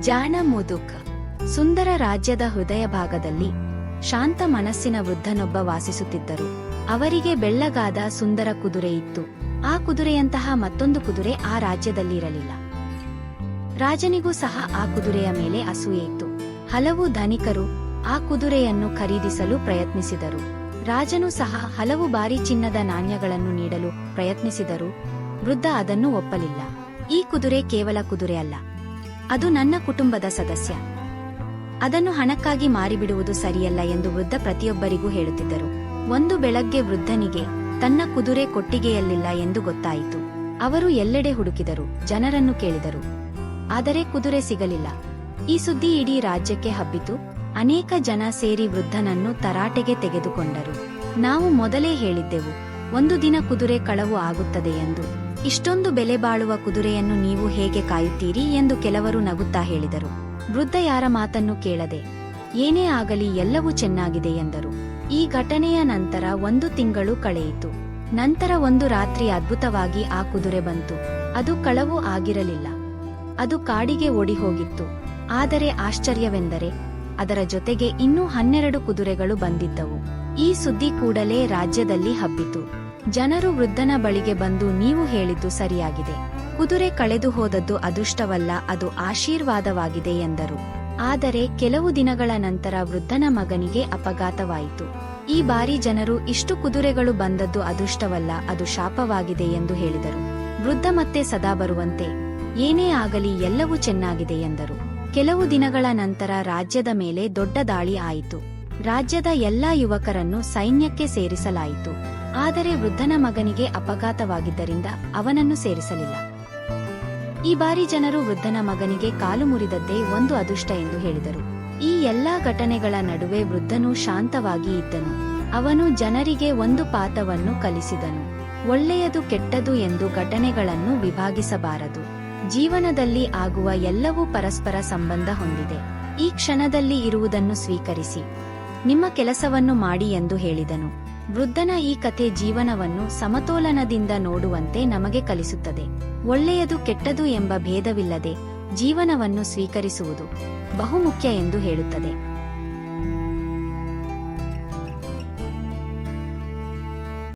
ಜಾಣ ಮುದುಕ. ಸುಂದರ ರಾಜ್ಯದ ಹೃದಯ ಭಾಗದಲ್ಲಿ ಶಾಂತ ಮನಸ್ಸಿನ ವೃದ್ಧನೊಬ್ಬ ವಾಸಿಸುತ್ತಿದ್ದರು. ಅವರಿಗೆ ಬೆಳ್ಳಗಾದ ಸುಂದರ ಕುದುರೆ ಇತ್ತು. ಆ ಕುದುರೆಯಂತಹ ಮತ್ತೊಂದು ಕುದುರೆ ಆ ರಾಜ್ಯದಲ್ಲಿರಲಿಲ್ಲ. ರಾಜನಿಗೂ ಸಹ ಆ ಕುದುರೆಯ ಮೇಲೆ ಅಸೂಯೆ ಇತ್ತು. ಹಲವು ಧನಿಕರು ಆ ಕುದುರೆಯನ್ನು ಖರೀದಿಸಲು ಪ್ರಯತ್ನಿಸಿದರು. ರಾಜನು ಸಹ ಹಲವು ಬಾರಿ ಚಿನ್ನದ ನಾಣ್ಯಗಳನ್ನು ನೀಡಲು ಪ್ರಯತ್ನಿಸಿದರು. ವೃದ್ಧ ಅದನ್ನು ಒಪ್ಪಲಿಲ್ಲ. ಈ ಕುದುರೆ ಕೇವಲ ಕುದುರೆ ಅಲ್ಲ. ಅದು ನನ್ನ ಕುಟುಂಬದ ಸದಸ್ಯ. ಅದನ್ನು ಹಣಕ್ಕಾಗಿ ಮಾರಿಬಿಡುವುದು ಸರಿಯಲ್ಲ ಎಂದು ವೃದ್ಧ ಪ್ರತಿಯೊಬ್ಬರಿಗೂ ಹೇಳುತ್ತಿದ್ದರು. ಒಂದು ಬೆಳಗ್ಗೆ ವೃದ್ಧನಿಗೆ, ತನ್ನ ಕುದುರೆ ಕೊಟ್ಟಿಗೆಯಲ್ಲಿಲ್ಲ ಎಂದು ಗೊತ್ತಾಯಿತು. ಅವರು ಎಲ್ಲೆಡೆ ಹುಡುಕಿದರು, ಜನರನ್ನು ಕೇಳಿದರು. ಆದರೆ ಕುದುರೆ ಸಿಗಲಿಲ್ಲ. ಈ ಸುದ್ದಿ ಇಡೀ ರಾಜ್ಯಕ್ಕೆ ಹಬ್ಬಿತು. ಅನೇಕ ಜನ ಸೇರಿ ವೃದ್ಧನನ್ನು ತರಾಟೆಗೆ ತೆಗೆದುಕೊಂಡರು. ನಾವು ಮೊದಲೇ ಹೇಳಿದ್ದೆವು, ಒಂದು ದಿನ ಕುದುರೆ ಕಳವು ಆಗುತ್ತದೆ ಎಂದು. ಇಷ್ಟೊಂದು ಬೆಲೆ ಬಾಳುವ ಕುದುರೆಯನ್ನು ನೀವು ಹೇಗೆ ಕಾಯುತ್ತೀರಿ ಎಂದು ಕೆಲವರು ನಗುತ್ತಾ ಹೇಳಿದರು. ವೃದ್ಧ ಯಾರ ಮಾತನ್ನು ಕೇಳದೆ, ಏನೇ ಆಗಲಿ ಎಲ್ಲವೂ ಚೆನ್ನಾಗಿದೆ ಎಂದರು. ಈ ಘಟನೆಯ ನಂತರ ಒಂದು ತಿಂಗಳು ಕಳೆಯಿತು. ನಂತರ ಒಂದು ರಾತ್ರಿ ಅದ್ಭುತವಾಗಿ ಆ ಕುದುರೆ ಬಂತು. ಅದು ಕಳವು ಆಗಿರಲಿಲ್ಲ. ಅದು ಕಾಡಿಗೆ ಓಡಿ ಹೋಗಿತ್ತು ಆದರೆ ಆಶ್ಚರ್ಯವೆಂದರೆ, ಅದರ ಜೊತೆಗೆ ಇನ್ನೂ ಹನ್ನೆರಡು ಕುದುರೆಗಳು ಬಂದಿದ್ದವು. ಈ ಸುದ್ದಿ ಕೂಡಲೇ ರಾಜ್ಯದಲ್ಲಿ ಹಬ್ಬಿತು. ಜನರು ವೃದ್ಧನ ಬಳಿಗೆ ಬಂದು ನೀವು ಹೇಳಿದ್ದು ಸರಿಯಾಗಿದೆ. ಕುದುರೆ ಕಳೆದು ಹೋದದ್ದು ಅದೃಷ್ಟವಲ್ಲ, ಅದು ಆಶೀರ್ವಾದವಾಗಿದೆ ಎಂದರು. ಆದರೆ ಕೆಲವು ದಿನಗಳ ನಂತರ ವೃದ್ಧನ ಮಗನಿಗೆ ಅಪಘಾತವಾಯಿತು. ಈ ಬಾರಿ ಜನರು ಇಷ್ಟು ಕುದುರೆಗಳು ಬಂದದ್ದು ಅದೃಷ್ಟವಲ್ಲ, ಅದು ಶಾಪವಾಗಿದೆ ಎಂದು ಹೇಳಿದರು. ವೃದ್ಧ ಮತ್ತೆ ಸದಾ ಬರುವಂತೆ, ಏನೇ ಆಗಲಿ ಎಲ್ಲವೂ ಚೆನ್ನಾಗಿದೆ ಎಂದರು. ಕೆಲವು ದಿನಗಳ ನಂತರ ರಾಜ್ಯದ ಮೇಲೆ ದೊಡ್ಡ ದಾಳಿ ಆಯಿತು. ರಾಜ್ಯದ ಎಲ್ಲಾ ಯುವಕರನ್ನು ಸೈನ್ಯಕ್ಕೆ ಸೇರಿಸಲಾಯಿತು. ಆದರೆ ವೃದ್ಧನ ಮಗನಿಗೆ ಅಪಘಾತವಾಗಿದ್ದರಿಂದ ಅವನನ್ನು ಸೇರಿಸಲಿಲ್ಲ. ಈ ಬಾರಿ ಜನರು ವೃದ್ಧನ ಮಗನಿಗೆ ಕಾಲು ಮುರಿದದ್ದೇ ಒಂದು ಅದೃಷ್ಟ ಎಂದು ಹೇಳಿದರು. ಈ ಎಲ್ಲಾ ಘಟನೆಗಳ ನಡುವೆ ವೃದ್ಧನು ಶಾಂತವಾಗಿ ಇದ್ದನು. ಅವನು ಜನರಿಗೆ ಒಂದು ಪಾಠವನ್ನು ಕಲಿಸಿದನು. ಒಳ್ಳೆಯದು ಕೆಟ್ಟದು ಎಂದು ಘಟನೆಗಳನ್ನು ವಿಭಾಗಿಸಬಾರದು. ಜೀವನದಲ್ಲಿ ಆಗುವ ಎಲ್ಲವೂ ಪರಸ್ಪರ ಸಂಬಂಧ ಹೊಂದಿದೆ. ಈ ಕ್ಷಣದಲ್ಲಿ ಇರುವುದನ್ನು ಸ್ವೀಕರಿಸಿ. ನಿಮ್ಮ ಕೆಲಸವನ್ನು ಮಾಡಿ ಎಂದು ಹೇಳಿದನು. ವೃದ್ಧನ ಈ ಕಥೆ ಜೀವನವನ್ನು ಸಮತೋಲನದಿಂದ ನೋಡುವಂತೆ ನಮಗೆ ಕಲಿಸುತ್ತದೆ. ಒಳ್ಳೆಯದು ಕೆಟ್ಟದು ಎಂಬ ಭೇದವಿಲ್ಲದೆ ಜೀವನವನ್ನು ಸ್ವೀಕರಿಸುವುದು ಬಹುಮುಖ್ಯ ಎಂದು ಹೇಳುತ್ತದೆ.